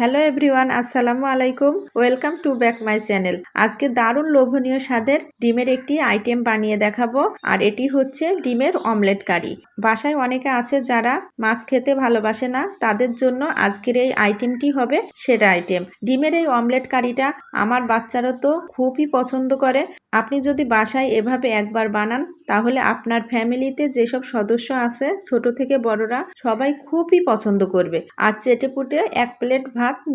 Hello everyone, আসসালামু আলাইকুম। Welcome to back my channel. আজকে দারুণ লোভনীয় স্বাদের ডিমের একটি আইটেম বানিয়ে দেখাবো, আর এটি হচ্ছে ডিমের অমলেট কারি। বাসায় অনেকে আছে যারা মাছ খেতে ভালোবাসে না, তাদের জন্য আজকের এই আইটেমটি হবে সেরা আইটেম। ডিমের এই অমলেট কারিটা আমার বাচ্চারা তো খুবই পছন্দ করে। আপনি যদি বাসায় এভাবে একবার বানান, তাহলে আপনার ফ্যামিলিতে যেসব সদস্য আছে, ছোট থেকে বড়রা, সবাই খুবই পছন্দ করবে। আর চেটে পুটে এক প্লেট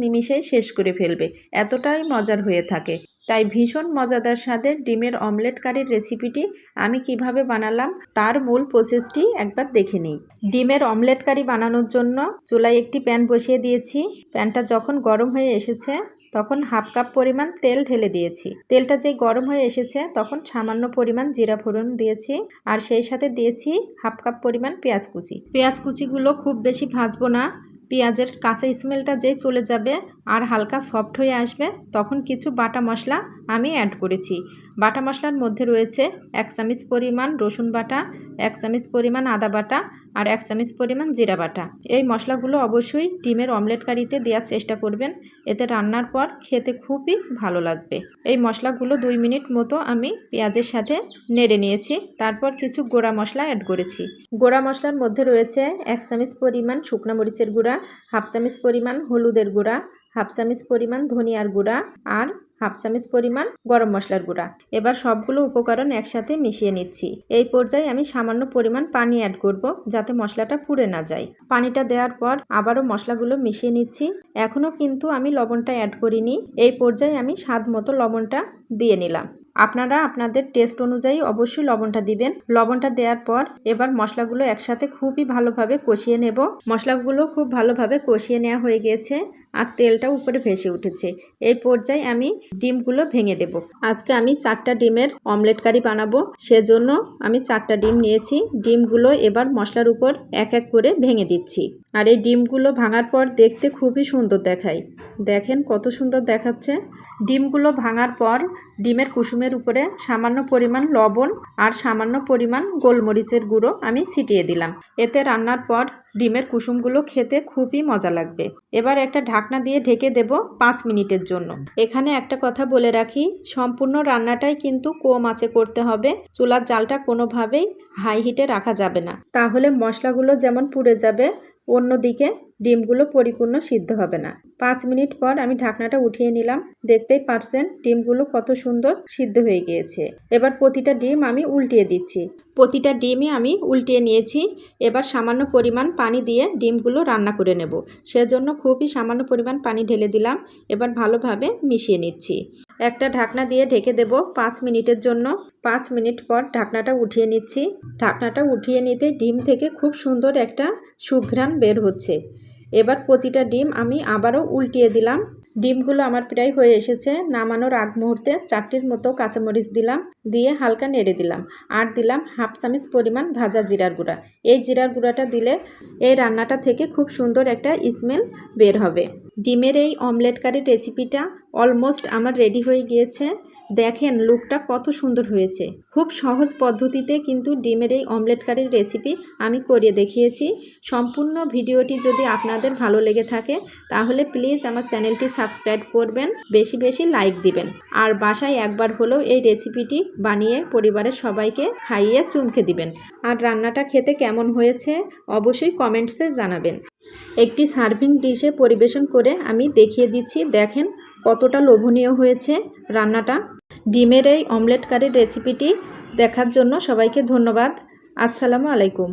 নিমিষেই শেষ করে ফেলবে। এতটাই মজার হয়ে থাকে। তাই ভীষণ মজাদার স্বাদের ডিমের অমলেট কারির রেসিপিটি আমি কীভাবে বানালাম তার মূল প্রসেসটি একবার দেখে নিই। ডিমের অমলেট কারি বানানোর জন্য চুলায় একটি প্যান বসিয়ে দিয়েছি। প্যানটা যখন গরম হয়ে এসেছে, তখন হাফ কাপ পরিমাণ তেল ঢেলে দিয়েছি। তেলটা যে গরম হয়ে এসেছে, তখন সামান্য পরিমাণ জিরা ফোড়ন দিয়েছি আর সেই সাথে দিয়েছি হাফ কাপ পরিমাণ পেঁয়াজ কুচি। পেঁয়াজ কুচিগুলো খুব বেশি ভাজবো না পেঁয়াজের কাঁচা স্মেলটা যেই চলে যাবে আর হালকা সফট হয়ে আসবে, তখন কিছু বাটা মশলা আমি অ্যাড করেছি। বাটা মশলার মধ্যে রয়েছে এক চামিচ পরিমাণ রসুন বাটা, এক চামিচ পরিমাণ আদা বাটা আর এক চামিচ পরিমাণ জিরা বাটা। এই মশলাগুলো অবশ্যই ডিমের অমলেট কারিতে দেওয়ার চেষ্টা করবেন। এতে রান্নার পর খেতে খুবই ভালো লাগবে। এই মশলাগুলো দুই মিনিট মতো আমি পেঁয়াজের সাথে নেড়ে নিয়েছি। তারপর কিছু গোড়া মশলা অ্যাড করেছি। গোড়া মশলার মধ্যে রয়েছে এক চামিচ পরিমাণ শুকনো মরিচের গুঁড়া, হাফ চামিচ পরিমাণ হলুদের গুঁড়া, হাফ চামিচ পরিমাণ ধনিয়ার গুঁড়া আর হাফ চামচ পরিমাণ গরম মশলার গুঁড়া। এবার সবগুলো উপকরণ একসাথে মিশিয়ে নিচ্ছি। এই পর্যায়ে আমি সামান্য পরিমাণ পানি অ্যাড করব যাতে মশলাটা পুড়ে না যায়। পানিটা দেওয়ার পর আবারও মশলাগুলো মিশিয়ে নিচ্ছি। এখনও কিন্তু আমি লবণটা অ্যাড করিনি। এই পর্যায়ে আমি স্বাদ মতো লবণটা দিয়ে নিলাম। আপনারা আপনাদের টেস্ট অনুযায়ী অবশ্যই লবণটা দিবেন। লবণটা দেওয়ার পর এবার মশলাগুলো একসাথে খুবই ভালোভাবে কষিয়ে নেব। মশলাগুলো খুব ভালোভাবে কষিয়ে নেওয়া হয়ে গিয়েছে আর তেলটা উপরে ভেসে উঠেছে। এই পর্যায়ে আমি ডিমগুলো ভেঙে দেব। আজকে আমি চারটা ডিমের অমলেট কারি বানাবো। সেজন্য আমি চারটা ডিম নিয়েছি। ডিমগুলো এবার মশলার উপর এক এক করে ভেঙে দিচ্ছি। আর এই ডিমগুলো ভাঙার পর দেখতে খুবই সুন্দর দেখায়। দেখেন কত সুন্দর দেখাচ্ছে। ডিমগুলো ভাঙার পর ডিমের কুসুমের উপরে সামান্য পরিমাণ লবণ আর সামান্য পরিমাণ গোলমরিচের গুঁড়ো আমি ছিটিয়ে দিলাম। এতে রান্নার পর ডিমের কুসুমগুলো খেতে খুবই মজা লাগবে। এবার একটা ঢাকনা দিয়ে ঢেকে দেব পাঁচ মিনিটের জন্য। এখানে একটা কথা বলে রাখি, সম্পূর্ণ রান্নাটাই কিন্তু কম আঁচে করতে হবে, চুলার জালটা কোনোভাবেই হাই হিটে রাখা যাবে না। তাহলে মশলাগুলো যেমন পুড়ে যাবে, অন্যদিকে ডিমগুলো পরিপূর্ণ সিদ্ধ হবে না। পাঁচ মিনিট পর আমি ঢাকনাটা উঠিয়ে নিলাম। দেখতেই পারছেন ডিমগুলো কত সুন্দর সিদ্ধ হয়ে গিয়েছে। এবার প্রতিটা ডিম আমি উল্টিয়ে দিচ্ছি। প্রতিটা ডিমই আমি উল্টিয়ে নিয়েছি। এবার সামান্য পরিমাণ পানি দিয়ে ডিমগুলো রান্না করে নেব। সেজন্য খুবই সামান্য পরিমাণ পানি ঢেলে দিলাম। এবার ভালোভাবে মিশিয়ে নিচ্ছি। একটা ঢাকনা দিয়ে ঢেকে দেব পাঁচ মিনিটের জন্য। পাঁচ মিনিট পর ঢাকনাটা উঠিয়ে নিচ্ছি। ঢাকনাটা উঠিয়ে নিতে ডিম থেকে খুব সুন্দর একটা সুঘ্রাণ বের হচ্ছে। এবার প্রতিটা ডিম আমি আবারও উল্টিয়ে দিলাম। ডিমগুলো আমার প্রায় হয়ে এসেছে। নামানোর আগ মুহূর্তে চারটির মতো কাঁচামরিচ দিলাম, দিয়ে হালকা নেড়ে দিলাম আর দিলাম হাফ চামিচ পরিমাণ ভাজা জিরার গুঁড়া। এই জিরার গুঁড়াটা দিলে এই রান্নাটা থেকে খুব সুন্দর একটা স্মেল বের হবে। ডিমের এই অমলেট কারির রেসিপিটা অলমোস্ট আমার রেডি হয়ে গিয়েছে। দেখেন লুকটা কত সুন্দর হয়েছে। খুব সহজ পদ্ধতিতে কিন্তু ডিমের এই অমলেট কারির রেসিপি আমি করিয়ে দেখিয়েছি। সম্পূর্ণ ভিডিওটি যদি আপনাদের ভালো লেগে থাকে, তাহলে প্লিজ আমার চ্যানেলটি সাবস্ক্রাইব করবেন, বেশি বেশি লাইক দিবেন। আর বাসায় একবার হলেও এই রেসিপিটি বানিয়ে পরিবারের সবাইকে খাইয়ে চুমকে দিবেন। আর রান্নাটা খেতে কেমন হয়েছে, অবশ্যই কমেন্টসে জানাবেন। একটি সার্ভিং ডিশে পরিবেশন করে আমি দেখিয়ে দিচ্ছি, দেখেন কতটা লোভনীয় হয়েছে রান্নাটা? ডিমের এই অমলেট কারির রেসিপিটি দেখার জন্য সবাইকে ধন্যবাদ। আসসালামু আলাইকুম।